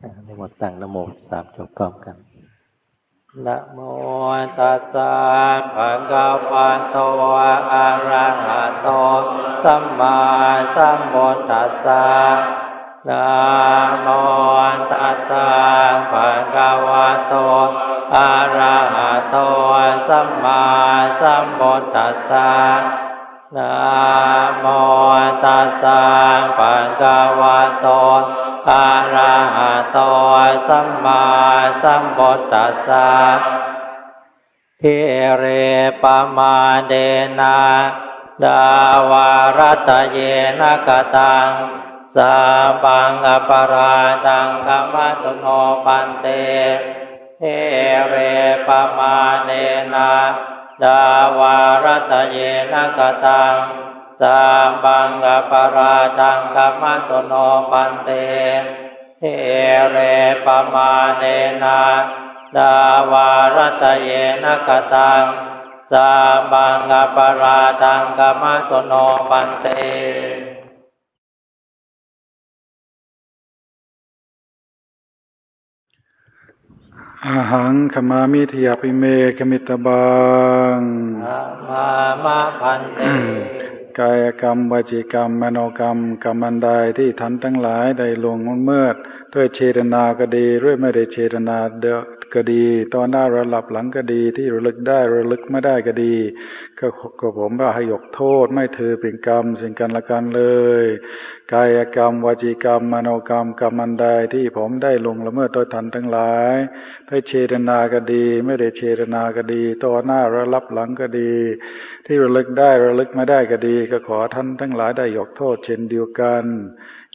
ในหมดตั้งนโมสามจบพร้อมกันนะโมตัสสะภะคะวะโตอะระหะโตสัมมาสัมพุทธัสสะนะโมตัสสะภะคะวะโตอะระหะโตสัมมาสัมพุทธัสสะนะโมตัสสะภะคะวะโต อะระหะโตสัมมาสัมพุทธัสสะทิเรปมาเดนะดาวารัตเยนะกตังสาบังอปราดังกมตุโนปันเตเทเรปมาเนนะดาวารัตเยนะกตัง สาบังอปราดังกมะตุโนปันเตเทเรปมาเนนะดาวารัตเยนะกตังสาบังอปราดังกมะตุโนปันเตอาหังขมามิทยาปิเมกมิตบังอะมามาพันเต กายกรรมวจีกรรมมโนกรรมกรรมันใดที่ทันทั้งหลายได้ลงมืด ด้วยเจตนาก็ดีด้วยไม่ได้เจตนาเดก็ดี ตอนหน้าระหลับหลังก็ดี ที่ระลึกได้ระลึกไม่ได้ก็ดี ก็ก็ผมว่าให้ยกโทษ ไม่ถือเป็นกรรมสิ่งกันละกันเลยกายกรรมวจีกรรมมโนกรรมกรรมอันใดที่ผมได้ลงละเมิดโดยทันทั้งหลายด้วยเจตนาก็ดี ไม่ได้เจตนาก็ดีต่อหน้าระลับหลังก็ดี ที่ระลึกได้ระลึกไม่ได้ก็ดี ก็ขอท่านทั้งหลายได้ยกโทษเช่นเดียวกัน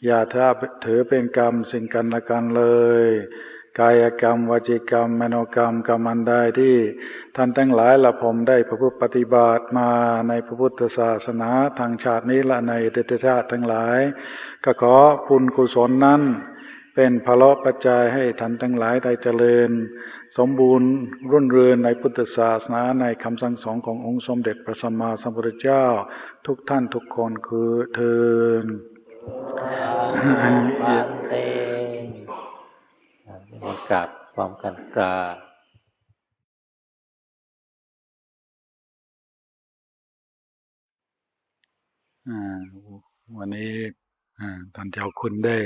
อย่าถ้าถือเป็นกรรมสิ่งกันละกันเลย กายกรรมวจีกรรมมโนกรรมกรรมันใดที่ท่านทั้งหลายละผมได้ประพฤติปฏิบัติมาในพระพุทธศาสนาทางชาตินี้และในเดชชาติทั้งหลาย ก็ขอคุณกุศลนั้น เป็นพละปัจจัยให้ท่านทั้งหลายได้เจริญ สมบูรณ์รุ่นเรือนในพุทธศาสนาในคำสั่งสอนขององค์สมเด็จพระสัมมาสัมพุทธเจ้า ทุกท่านทุกคนคือเทิน เตในกราบพร้อมกันกราบอ่าวันนี้อ่าท่านเจ้าคุณได้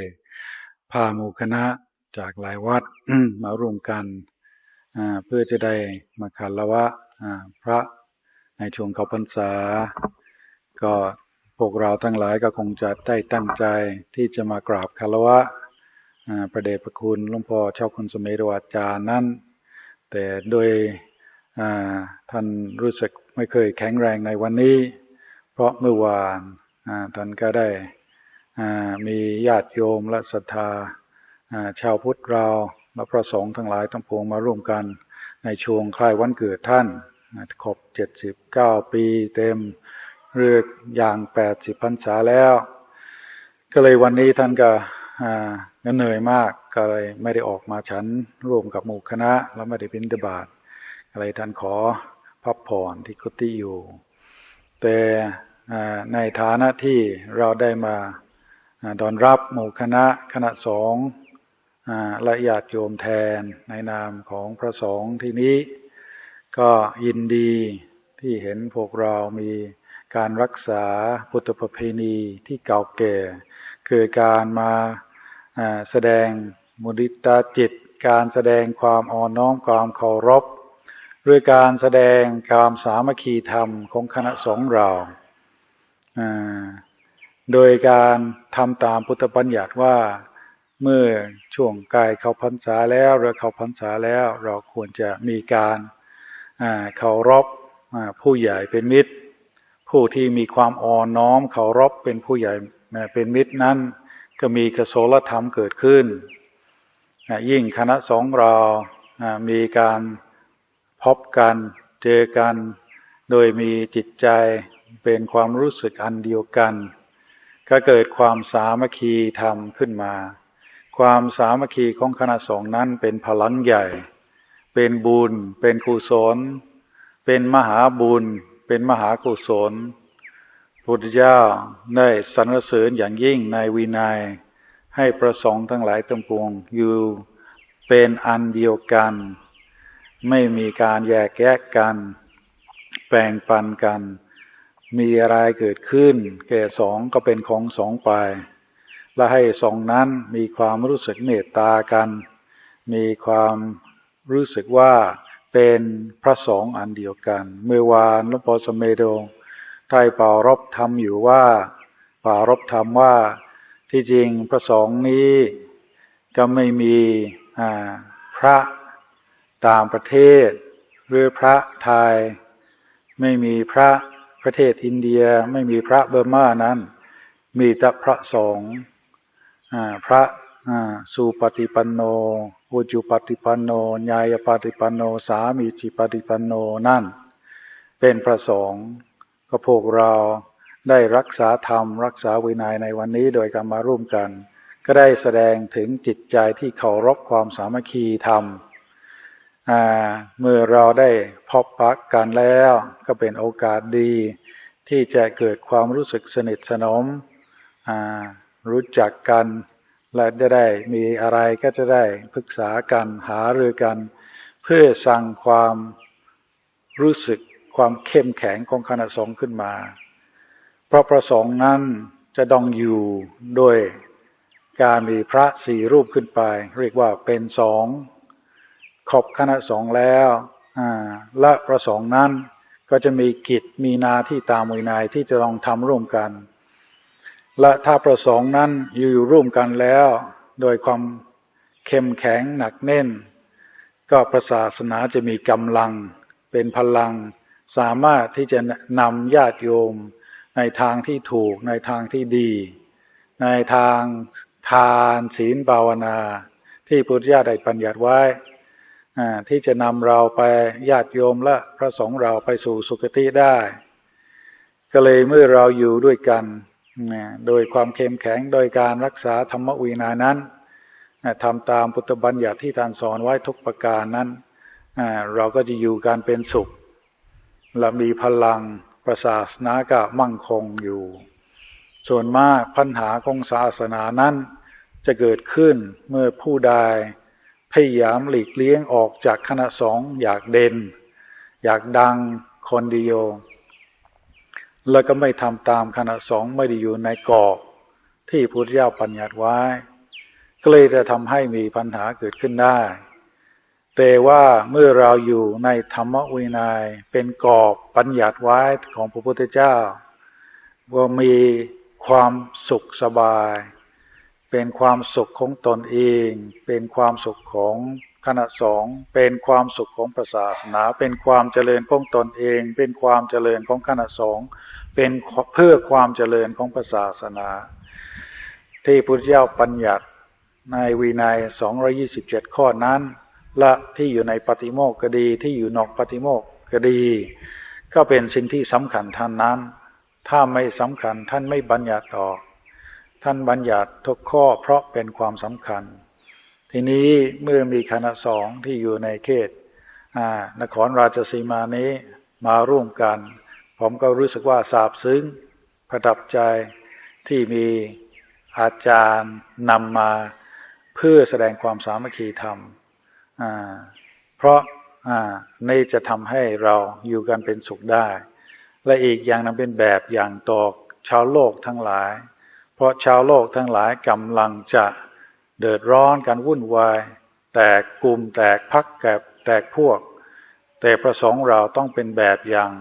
พาหมู่คณะจากหลายวัดมารวมกันอ่าเพื่อจะได้มาคารวะอ่าพระในช่วงเขาพรรษา ก็ พวกเราทั้งหลายก็คงจะได้ตั้งใจที่จะมากราบคารวะประเดชพระคุณหลวงพ่อเจ้าคุณสมัยรวาจานั้น แต่โดยท่านรู้สึกไม่เคยแข็งแรงในวันนี้ เพราะเมื่อวานท่านก็ได้มีญาติโยมและศรัทธาชาวพุทธเราและพระสงฆ์ทั้งหลายทั้งปวงมาร่วมกันในช่วงคล้ายวันเกิดท่านอ่าครบเจ็ดสิบเก้าปีเต็ม เรือกอย่างแปดสิบพรรษาแล้ว ก็เลยวันนี้ท่านก็เหนื่อยมากก็เลยไม่ได้ออกมาฉันร่วมกับหมู่คณะ แล้วไม่ได้บิณฑบาตก็เลยท่านขอพักผ่อนที่กุฏิอยู่ แต่ในฐานะที่เราได้มาอ่าต้อนรับหมู่คณะคณะสอ่าและญาติโยมแทนในนามของพระสงฆ์ที่นี้ ก็ยินดีที่เห็นพวกเรามี การรักษาพุทธประเพณีที่เก่าแก่ คือการมาแสดงมุดิตาจิต การแสดงความอ่อนน้อมความเคารพด้วยการแสดงความสามัคคีธรรมของคณะสงฆ์เรา โดยการทำตามพุทธบัญญัติว่าเมื่อช่วงกายเข้าพรรษาแล้วหรือเข้าพรรษาแล้วเราควรจะมีการเคารพผู้ใหญ่เป็นมิตร ผู้ที่มีความอ่อนน้อมเคารพเป็นผู้ใหญ่เป็นมิตรนั้น ก็มีกศลธรรมเกิดขึ้น ยิ่งคณะสงฆ์เราอ่ามีการพบกันเจอกัน โดยมีจิตใจเป็นความรู้สึกอันเดียวกัน ก็เกิดความสามัคคีธรรมขึ้นมา ความสามัคคีของคณะสงฆ์นั้นเป็นพลังใหญ่ เป็นบุญ เป็นกุศล เป็นมหาบุญ เป็นมหากุศลพระพุทธเจ้าได้สรรเสริญอย่างยิ่งในวินัย ให้ประสงค์ทั้งหลายทั้งปวงอยู่เป็นอันเดียวกัน ไม่มีการแยกแยกกันแบ่งปันกัน มีอะไรเกิดขึ้น แก่สองก็เป็นของสองไป และให้สองนั้นมีความรู้สึกเมตตากัน มีความรู้สึกว่า เป็นพระสงฆ์อันเดียวกัน เมื่อวานหลวงพ่อสมเมโดไทยป่ารบธรรมอยู่ว่าป่ารบธรรมว่าที่จริงพระสงฆ์นี้ก็ไม่มีพระต่างประเทศ หรือพระไทย ไม่มีพระประเทศอินเดียไม่มีพระเบอร์มานั้น มีแต่พระสงฆ์พระ สุปฏิปันโนอุจุปฏิปันโนญาญปฏิปันโน สามีจิปฏิปันโนนั่น เป็นพระสงฆ์ก็พวกเราได้รักษาธรรม รักษาวินัยในวันนี้โดยการมาร่วมกัน ก็ได้แสดงถึงจิตใจที่เคารพความสามัคคีธรรมเมื่อเราได้พบปักกันแล้ว ก็เป็นโอกาสดี ที่จะเกิดความรู้สึกสนิทสนมรู้จักกัน และจะได้มีอะไรก็จะได้ปรึกษากันหารือกัน เพื่อสั่งความรู้สึกความเข้มแข็งของคณะสงฆ์ขึ้นมา เพราะประสงค์นั้นจะดองอยู่โดยการมีพระสี่รูปขึ้นไป เรียกว่าเป็นสองขอบคณะสงฆ์แล้วและประสงค์นั้นก็จะมีกิจมีนาที่ตามวินัยที่จะลองทำร่วมกัน และถ้าประสงค์นั้นอยู่ร่วมกันแล้ว โดยความเข้มแข็งหนักแน่น ก็ประศาสนาจะมีกำลัง เป็นพลัง สามารถที่จะนำญาติโยม ในทางที่ถูกในทางที่ดี ในทางทานศีลภาวนา ที่พุทธญาได้ปัญญัติไว้ที่จะนำเราไปญาติโยมและพระสงฆ์เราไปสู่สุคติได้ ก็เลยเมื่อเราอยู่ด้วยกัน โดยความเข้มแข็งโดยการรักษาธรรมวินัยนั้นทำตามพุทธบัญญัติที่ท่านสอนไว้ทุกประการนั้น เราก็จะอยู่การเป็นสุขและมีพลังประศาสนาก็มั่งคงอยู่ ส่วนมากปัญหาของศาสนานั้นจะเกิดขึ้นเมื่อผู้ใดพยายามหลีกเลี้ยงออกจากคณะสงฆ์อยากเด่น อยากดังคนเดียว แล้วก็ไม่ทำตามคณะสองไม่ได้อยู่ในกรอบ ที่พุทธเจ้าปัญญัติไว้ ก็เลยจะทำให้มีปัญหาเกิดขึ้นได้ แต่ว่าเมื่อเราอยู่ในธรรมวินัยเป็นกรอบปัญญัติไว้ของพระพุทธเจ้าว่ามีความสุขสบาย เป็นความสุขของตนเอง เป็นความสุขของ คณะสองเป็นความสุขของศาสนา เป็นความเจริญของตนเอง เป็นความเจริญของคณะสองเป็นเพื่อความเจริญของศาสนา ที่พุทธเจ้าปัญญัติในวินัย227 ข้อนั้นและที่อยู่ในปฏิโมกขดีที่อยู่นอกปฏิโมกขดี ก็เป็นสิ่งที่สำคัญท่านนั้น ถ้าไม่สำคัญท่านไม่บัญญัติออก ท่านบัญญัติทุกข้อเพราะเป็นความสำคัญ ทีนี้เมื่อมีคณะสองที่อยู่ในเขตนครราชสีมานี้มาร่วมกัน ผมก็รู้สึกว่าซาบซึ้งประทับใจที่มีอาจารย์นำมาเพื่อแสดงความสามัคคีธรรม เพราะนี่จะทำให้เราอยู่กันเป็นสุขได้ และอีกอย่างนั้นเป็นแบบอย่างต่อชาวโลกทั้งหลาย เพราะชาวโลกทั้งหลายกำลังจะ เดือดร้อนกันวุ่นวาย แตกกลุ่มแตกพักแกบแตกพวก แต่ประสงค์เราต้องเป็นแบบอย่าง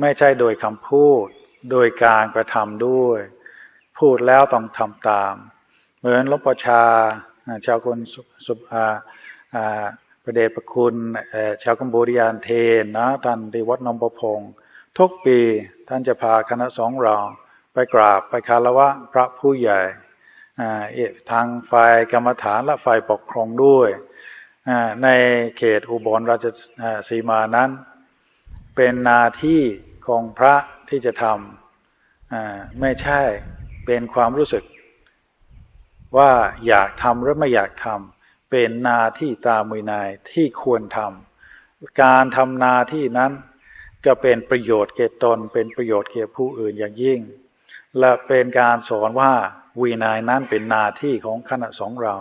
ไม่ใช่โดยคำพูด โดยการกระทำด้วย พูดแล้วต้องทำตาม เหมือนลบประชาชาวคนสุอาประเดชประคุณชาวกัมพูชานเทนนะท่านที่วัดนมประพงทุกปีท่านจะพาคณะสองเราไปกราบไปคารวะพระผู้ใหญ่ ทางฝ่ายกรรมฐานและฝ่ายปกครองด้วย ในเขตอุบลราชสีมานั้น เป็นนาที่ของพระที่จะทำไม่ใช่เป็นความรู้สึก ว่าอยากทำหรือไม่อยากทำเป็นนาที่ตามมือนายที่ควรทำการทำนาที่นั้นก็เป็นประโยชน์แก่ตน เป็นประโยชน์แก่ผู้อื่นอย่างยิ่ง และเป็นการสอนว่า วินัยนั้นเป็นหนาที่ของคณะสงฆ์เรา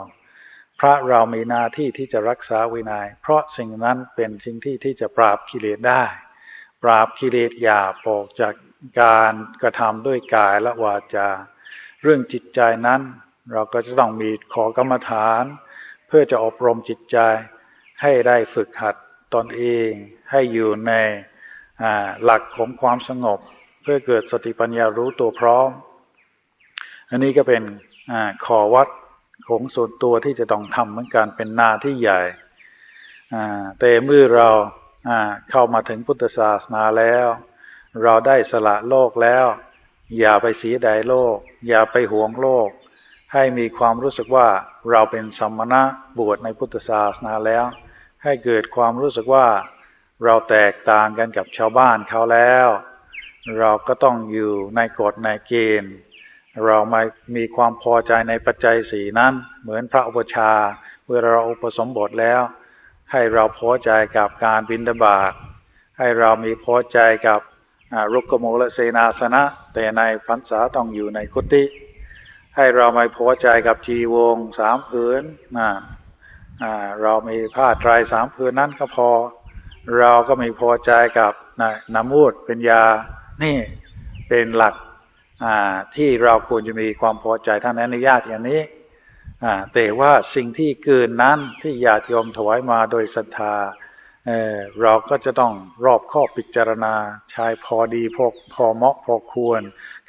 พระเรามีหนาที่ที่จะรักษาวินยัย เพราะสิ่งนั้นเป็นสิ่งที่ที่จะปราบกิเลสได้ ปราบกิเลสหยาบออกจากการกระทำด้วยกายและวาจา เรื่องจิตใจนั้น เราก็จะต้องมีขอกรรมฐาน เพื่อจะอบรมจิตใจ ให้ได้ฝึกหัดตนเองให้อยู่ในหลักของความสงบ เพื่อเกิดสติปัญญารู้ตัวพร้อม อันนี้ก็เป็นอขอวัดของส่วนตัวที่จะต้องทำเหมือนกันเป็นนาที่ใหญ่แต่เมื่อเราเข้ามาถึงพุทธศาสนาแล้ว เราได้สละโลกแล้ว อย่าไปเสียดายโลก อย่าไปหวงโลก ให้มีความรู้สึกว่าเราเป็นสมณะบวชในพุทธศาสนาแล้ว ให้เกิดความรู้สึกว่าเราแตกต่างกันกับชาวบ้านเขาแล้ว เราก็ต้องอยู่ในกฎในเกณฑ์ เราไม่มีความพอใจในปัจจัยสีนั้น เหมือนพระอุปชาเมื่อเราอุปสมบทแล้ว ให้เราพอใจกับการบินดาบาตให้เรามีพอใจกับรุกขโมลเสนาสนะ แต่ในพรรษาต้องอยู่ในกุฏิให้เราไม่พอใจกับจีวงสามผืนนะเรามีผ้าตรสามผืนนั้นก็พอ เราก็ม่พอใจกับน้ำมูดเป็นยานี่เป็นหลัก ที่เราควรจะมีความพอใจท่านอนุญาตอย่างนี้แต่ว่าสิ่งที่เกินนั้นที่ญาติโยมถวายมาโดยศรัทธาเเราก็จะต้องรอบข้อพิจารณาใช้พอดีพอพอเหมาะพอควร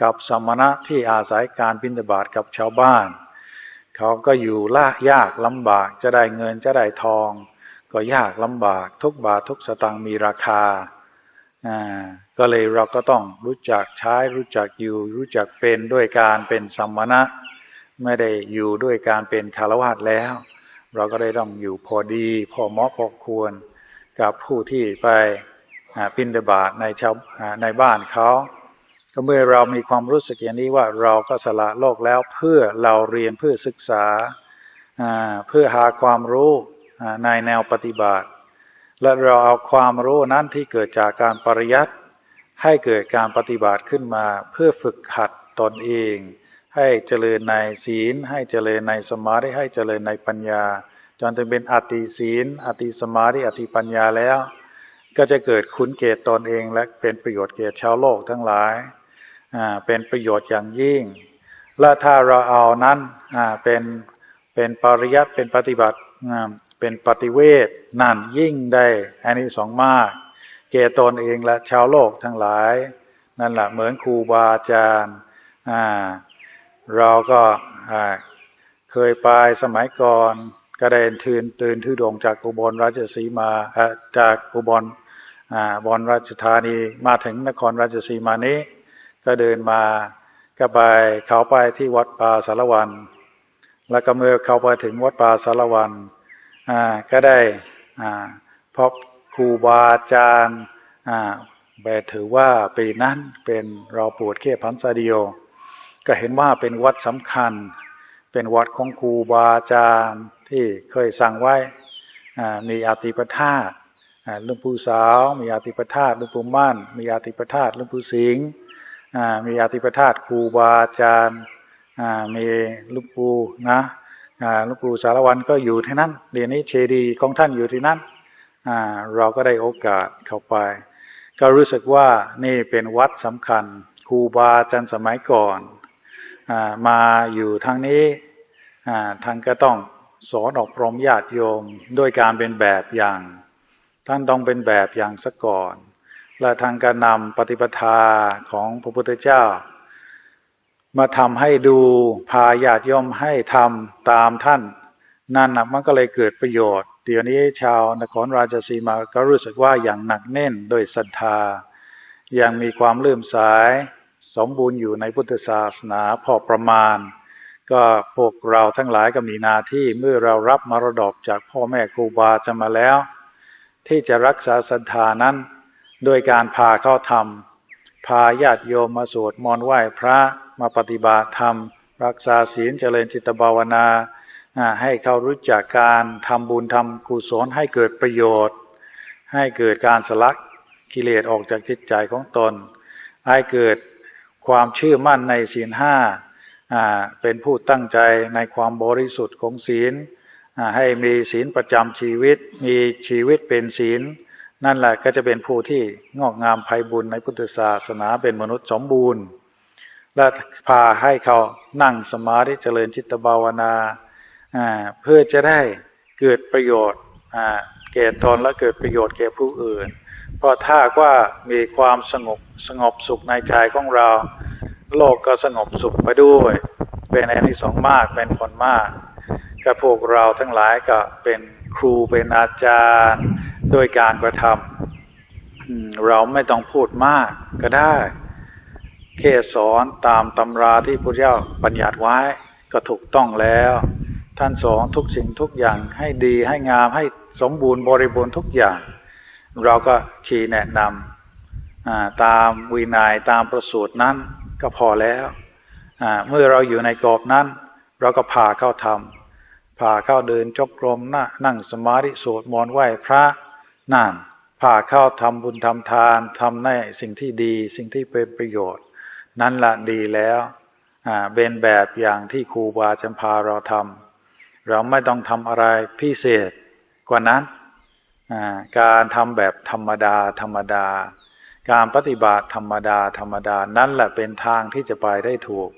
กับสมณะที่อาศัยการบิณฑบาตกับชาวบ้าน เขาก็อยู่ลากยากลำบากจะได้เงินจะได้ทอง ก็ยากลำบากทุกบาททุกสตางค์มีราคา ก็เลยเราก็ต้องรู้จักใช้รู้จักอยู่ รู้จักเป็นด้วยการเป็นสัมมณะ ไม่ได้อยู่ด้วยการเป็นคารวะแล้ว เราก็ได้ต้องอยู่พอดีพอเหมาะพอควร กับผู้ที่ไปปินเดบาตในชาวในบ้านเขาก็เมื่อเรามีความรู้สึกอย่างนี้ว่าเราก็สละโลกแล้วเพื่อเราเรียนเพื่อศึกษาเพื่อหาความรู้ในแนวปฏิบัติ และเราเอาความรู้นั้นที่เกิดจากการปริยัติให้เกิดการปฏิบัติขึ้นมาเพื่อฝึกหัดตนเอง ให้เจริญในศีล ให้เจริญในสมาธิให้เจริญในปัญญา จนถึงเป็นอติศีล อติสมาธิอติปัญญาแล้ว ก็จะเกิดคุณเกตตนเอง และเป็นประโยชน์เกตชาวโลกทั้งหลายเป็นประโยชน์อย่างยิ่ง และถ้าเราเอานั้นเป็นเป็นปริยัติเป็นปฏิบัติ เป็นปฏิเวทนั่นยิ่งได้อันนี้สองมาก เกตนเองและชาวโลกทั้งหลาย นั่นแหละเหมือนครูบาอาจารย์เราก็เคยไปสมัยก่อนก็ได้ทืนตื่นทื่อดงจากอุบลราชสีมาจากอุบลบลราชธานีมาถึงนครราชสีมานี้ ก็เดินมาก็ไปเขาไปที่วัดป่าสารวัน แล้วก็เมื่อเขาไปถึงวัดป่าสารวัน ก็ได้พบครูบาอาจารย์แบบถือว่าปีนั้นเป็นราปวดเขี้พันสาดิโอ ก็เห็นว่าเป็นวัดสำคัญ เป็นวัดของครูบาอาจารย์ที่เคยสั่งไว้มีอาติปทาตลุงปู่สาว มีอาติปทาตลุงปู่มั่น มีอาติปทาตลุงปู่สิงห์มีอาติปทาตครูบาอาจารย์มีลุงปู่นะ หลวงปู่สารวันก็อยู่ที่นั้นเดี๋ยวนี้เชดีของท่านอยู่ที่นั้นเราก็ได้โอกาสเข้าไป ก็รู้สึกว่านี่เป็นวัดสำคัญครูบาอาจารย์สมัยก่อนอมาอยู่ทางนี้ทางก็ต้องสอนอบรมญาติโยมด้วยการเป็นแบบอย่าง ท่านต้องเป็นแบบอย่างซะก่อน และทางการนำปฏิปทาของพระพุทธเจ้า มาทำให้ดูพาญาติย่อมให้ทำตามท่าน นั่นนะมันก็เลยเกิดประโยชน์ เดี๋ยวนี้ชาวนครราชสีมาก็รู้สึกว่าอย่างหนักแน่นโดยศรัทธา ยังมีความเลื่อมใสสมบูรณ์อยู่ในพุทธศาสนาพอประมาณ ก็พวกเราทั้งหลายก็มีหน้าที่เมื่อเรารับมรดกจากพ่อแม่ครูบาจะมาแล้ว ที่จะรักษาศรัทธานั้น โดยการพาเข้าทำพาญาติโยมมาสวดมนต์ไหว้พระ มาปฏิบัติธรรม รักษาศีลเจริญจิตภาวนา ให้เขารู้จักการทำบุญทำกุศลให้เกิดประโยชน์ ให้เกิดการสลักกิเลสออกจากจิตใจของตน ให้เกิดความเชื่อมั่นในศีลห้าเป็นผู้ตั้งใจในความบริสุทธิ์ของศีลให้มีศีลประจำชีวิต มีชีวิตเป็นศีล นั่นแหละก็จะเป็นผู้ที่งอกงามไพบุญในพุทธศาสนาเป็นมนุษย์สมบูรณ์ และพาให้เขานั่งสมาธิเจริญจิตภาวนาเพื่อจะได้เกิดประโยชน์แก่ตนและเกิดประโยชน์แก่ผู้อื่น เพราะถ้าว่ามีความสงบสงบสุขในใจของเรา โลกก็สงบสุขไปด้วย เป็นอันที่สองมากเป็นผลมากกับพวกเราทั้งหลายก็เป็นครูเป็นอาจารย์โดยการกระทำเราไม่ต้องพูดมากก็ได้ แค่สอนตามตำราที่พระเจ้าบัญญัติไว้ก็ถูกต้องแล้ว ท่านสอนทุกสิ่งทุกอย่างให้ดีให้งามให้สมบูรณ์บริบูรณ์ทุกอย่าง เราก็ชี้แนะนำตามวินัยตามประสูตรนั้นก็พอแล้วเมื่อเราอยู่ในกรอบนั้น เราก็พาเข้าทำพาเข้าเดินจกกรมนะนั่งสมาธิสวดมนต์ไหว้พระนั่นพาเข้าทำบุญทำทานทำในสิ่งที่ดี สิ่งที่เป็นประโยชน์ นั่นละดีแล้วเป็นแบบอย่างที่ครูบาจำพาเราทำเราไม่ต้องทำอะไรพิเศษกว่านั้น การทำแบบธรรมดาธรรมดา การปฏิบัติธรรมดาธรรมดา นั่นแหละเป็นทางที่จะไปได้ถูก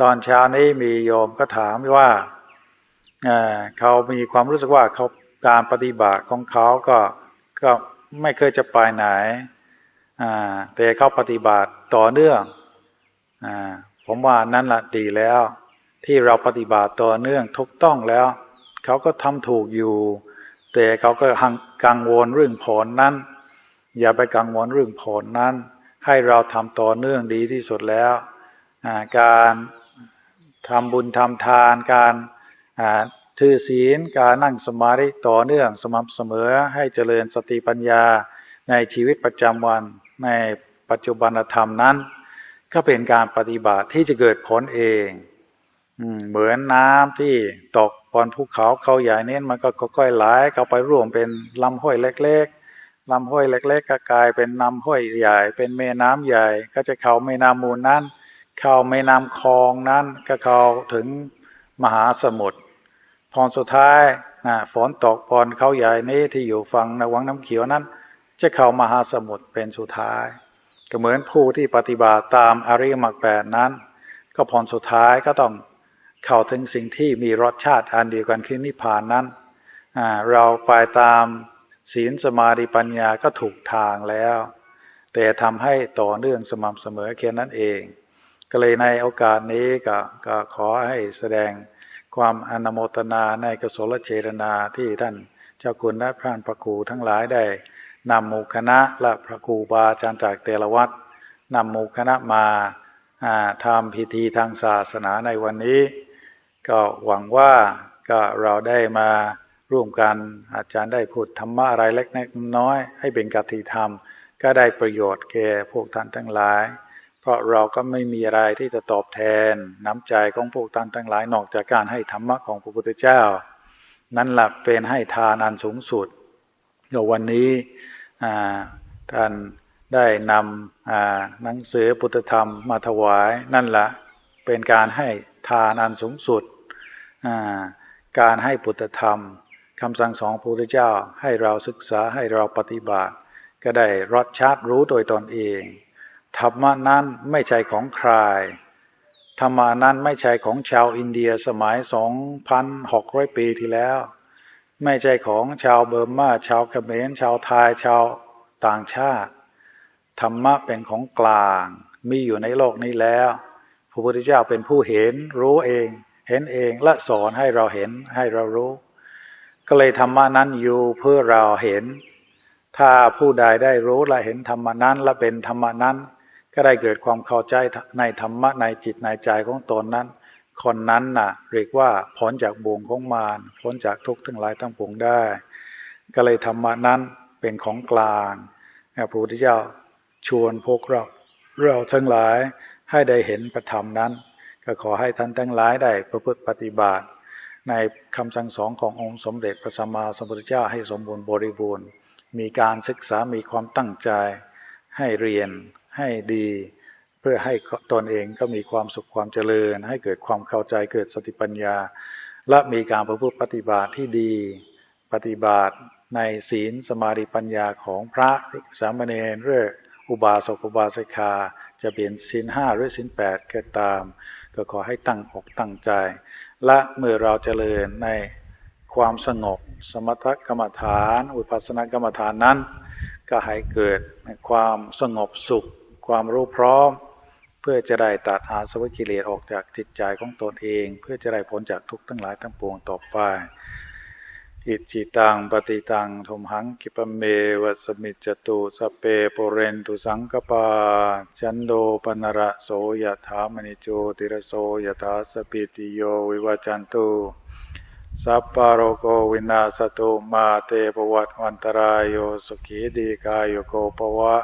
ตอนเช้านี้มีโยมก็ถามว่าเขามีความรู้สึกว่าเขาการปฏิบัติของเขาก็ก็ไม่เคยจะไปไหนแต่เขาปฏิบัติต่อเนื่อง ผมว่านั่นแหละดีแล้ว ที่เราปฏิบัติต่อเนื่องทุกต้องแล้ว เขาก็ทำถูกอยู่ แต่เขาก็กังวลเรื่องผลนั้น อย่าไปกังวลเรื่องผลนั้น ให้เราทำต่อเนื่องดีที่สุดแล้วการทำบุญทำทานการถือศีลการนั่งสมาธิต่อเนื่องสม่ำเสมอให้เจริญสติปัญญาในชีวิตประจำวันในปัจจุบันธรรมนั้น ก็เป็นการปฏิบัติที่จะเกิดผลเองเหมือนน้ำที่ตกบนภูเขาเขาใหญ่เน้นมันก็ค่อยๆไหลเข้าไปรวมเป็นลำห้วยเล็กๆลำห้วยเล็ก ๆ ก็กลายเป็นลำห้วยใหญ่ เป็นแม่น้ำใหญ่ ก็จะเข้าแม่น้ำมูลนั้น เข้าแม่น้ำคลองนั้นก็เข้าถึงมหาสมุทรพอสุดท้ายนะฝนตกบนเขาใหญ่นี้ที่อยู่ฝั่งนวังน้ำเขียวนั้น จะเข้ามหาสมุทรเป็นสุดท้าย ก็เหมือนผู้ที่ปฏิบัติตามอริยมรรคแปดนั้น ก็ผลสุดท้ายก็ต้องเข้าถึงสิ่งที่มีรสชาติอันเดียวกันคือนิพพานนั้น เราไปตามศีลสมาธิปัญญาก็ถูกทางแล้ว แต่ทำให้ต่อเนื่องสม่ำเสมอแค่นั้นเอง ก็เลยในโอกาสนี้ก็กขอให้แสดงความอนโมทนาในกศลเจรนาที่ท่านเจ้าคุณและพระพระคูทั้งหลายได้ นำมูคณะและพระครูบาอาจารย์จากเตลวัดนำมูคณะมาทำพิธีทางศาสนาในวันนี้ ก็หวังว่าก็เราได้มาร่วมกันอาจารย์ได้พูดธรรมะอะไรเล็กน้อยให้เป็นกติธรรม ก็ได้ประโยชน์แก่พวกท่านทั้งหลาย เพราะเราก็ไม่มีอะไรที่จะตอบแทนน้ำใจของพวกท่านทั้งหลายนอกจากการให้ธรรมะของพระพุทธเจ้า นั่นแหละเป็นให้ทานอันสูงสุดเดี๋ยววันนี้ ท่านได้นำหนังสือพุทธธรรมมาถวายนั่นละเป็นการให้ทานอันสูงสุด การให้พุทธธรรมคำสั่งสอนพระพุทธเจ้าให้เราศึกษาให้เราปฏิบัติ ก็ได้รสชาติรู้โดยตนเองธรรมะนั้นไม่ใช่ของใครธรรมานั้นไม่ใช่ของชาวอินเดียสมัย 2,600 ปีที่แล้ว ไม่ใช่ของชาวเบอร์มา ชาวเขมรชาวไทยชาวต่างชาติ ธรรมะเป็นของกลาง มีอยู่ในโลกนี้แล้ว พระพุทธเจ้าเป็นผู้เห็น รู้เอง เห็นเองและสอนให้เราเห็นให้เรารู้ ก็เลยธรรมะนั้นอยู่เพื่อเราเห็น ถ้าผู้ใดได้รู้และเห็นธรรมะนั้นและเป็นธรรมะนั้น ก็ได้เกิดความเข้าใจในธรรมะในจิตในใจของตนนั้น คนนั้นน่ะ เรียกว่าพ้นจากบ่วงของมารพ้นจากทุกข์ทั้งหลายทั้งปวงได้ ก็เลยธรรมะนั้นเป็นของกลางพระพุทธเจ้าชวนพวกเราเราทั้งหลายให้ได้เห็นพระธรรมนั้น ก็ขอให้ท่านทั้งหลายได้ประพฤติปฏิบัติ ในคำสั่งสอนขององค์สมเด็จพระสัมมาสัมพุทธเจ้าให้สมบูรณ์บริบูรณ์ มีการศึกษามีความตั้งใจ ให้เรียนให้ดี พื่อให้ตนเองก็มีความสุขความเจริญ ให้เกิดความเข้าใจเกิดสติปัญญา และมีการประพฤติปฏิบัติที่ดี ปฏิบัติในศีลสมาธิปัญญาของพระสามเณรเรื่ออุบาสกอุบาสิกา จะเปลี่ยนศีลห้าหรือศีลแปดก็ตาม ก็ขอให้ตั้งอกตั้งใจ และเมื่อเราเจริญในความสงบ สมถกรรมฐาน อุปัสสนกรรมฐานนั้น ก็ให้เกิดในความสงบสุข ความรู้พร้อม พื่อจะได้ตัดอาสวะกิเลสออกจากจิตใจของตนเอง เพื่อจะได้พ้นจากทุกข์ทั้งหลายทั้งปวงต่อไปอิจิตังปฏิตังทุมหังกิปเมวัสมิจจตุสเปโปเรนตุสังกปาจันโดปนระโสยถามณิโจติระโสยถาสปิติโยวิวัจจันตุสัพพะโรโกวินาสตุมาเตปวัตวันตรายโยสุขีดีกายโกปวะ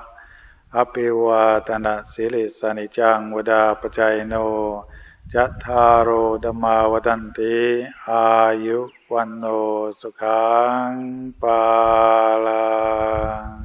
อภิวาตนะสิลิสานิจังวดาปจัยโนจัตตารโอธรรมาวันติอายุวันโนสุขังปาลัง